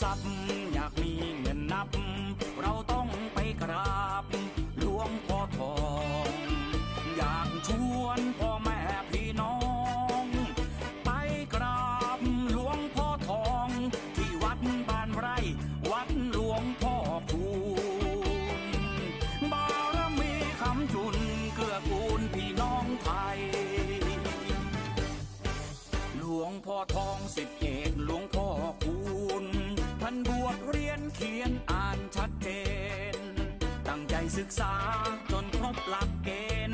ทรัพย์ อยากมีเงินนับ เราต้องไปกราบหลวงพ่อทอง อยากชวนพ่อแม่พี่น้อง ไปกราบหลวงพ่อทอง ที่วัดบ้านไร่ วัดหลวงพ่อคูณบารมีคำจุนเกื้อกูลพี่น้องไทย หลวงพ่อทองสิทธิเอก ดเรียนเขียนอ่านชัดเจน ตั้งใจศึกษาจนครบหลักเกณฑ์